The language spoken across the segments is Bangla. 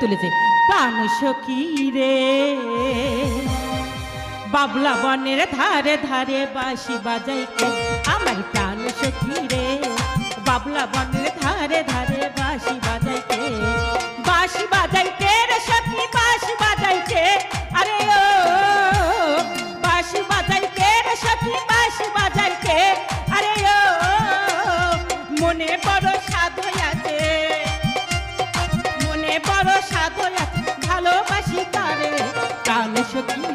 তুলেছে। প্রাণ সখী রে। বাবলা বনের ধারে ধারে বাঁশি বাজাই আমার প্রাণ সখী রে। বাবলা বনের ধারে ধারে বাঁশি বাজাই বাঁশি বাজাই রে সখী, বাঁশি বাজাই আরে ও, বাঁশি বাজাই রে সখী, বাঁশি বাজাইকে আরে ও, মনে বড় প্রাণ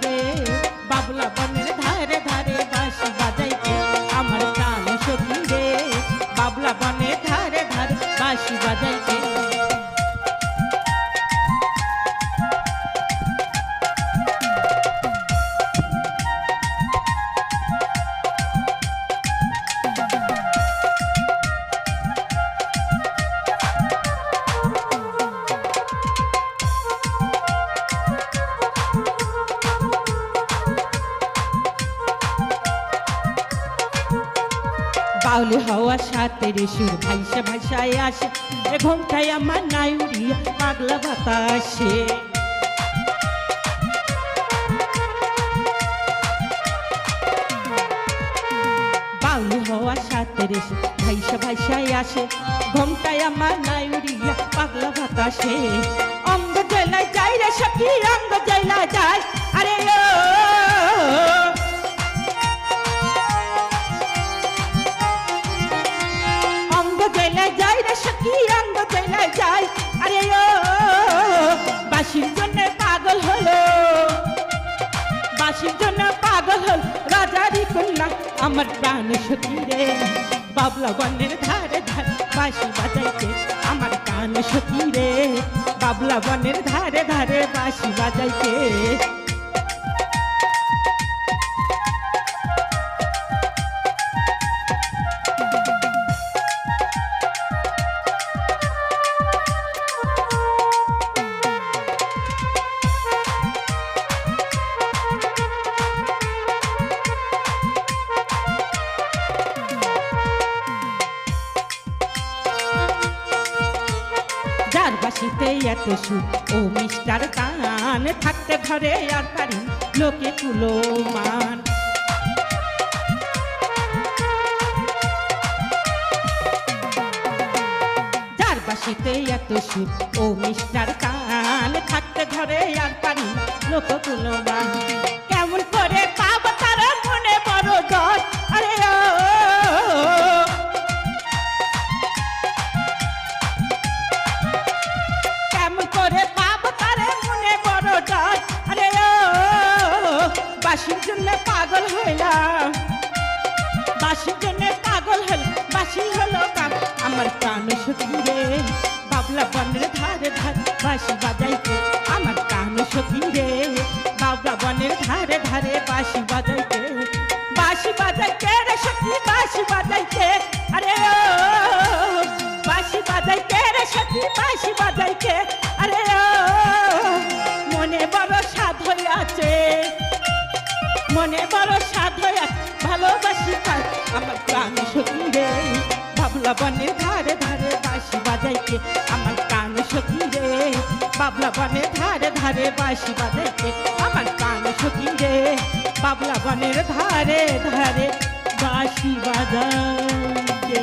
বাউলি হওয়া সাথে রে সুর ভাইসা ভাইসায় আসে। এ ঘুমটাই আমার নাই উড়িয়া পাগলা বাতাসে। হওয়া সাথে রে সুর ভাইসা ভাইসায় আসে। ঘুমটাই আমার নাই উড়িয়া পাগলা বাতাসে। অঙ্গ জেলায় যাই রে সখী, অঙ্গ জেলায় যাই সখী অঙ্গ জেলায় যাই আরে ও বাসির জন্য পাগল হলো। বাসির জন্য পাগল হল রাজারি কন্যা। আমার প্রাণ সখী রে, বাবলা বনের ধারে ধারে বাসি বাজাইতে আমার প্রাণ সখী রে, বাবলা বনের ধারে ধারে বাসি বাজাইতে বাসিতে এত সুখ ও মিস্টার কান, থাকতে ঘরে আর পারি লোকে তুলো মান এত সুখ ও মিস্টার কান, থাকতে ঘরে আর পারি লোক তুলো মান বাসির জন্য পাগল হইলাম। বাসির জন্য পাগল হল বাসি হলো কাম। আমার প্রাণ সখী রে বাবলা বনের ধারে ধারে বাসি বাজাইতে। আমার প্রাণ সখী রে বাবলা বনের ধারে ধারে বাসি বাজাইতে। বাসি বাজাইতে রে সখী বাসি বাজাইতে। আরে ও মনে বড় সাধ হয়ে ভালোবাসি তার আমার প্রাণ সখী বাবলা বনে ধারে ধারে বাসি বাজাইতে আমার প্রাণ সখী বাবলা বনে ধারে ধারে বাসি বাজাইতে আমার প্রাণ সখী বাবলা বনের ধারে ধারে বাসি বাজাইতে।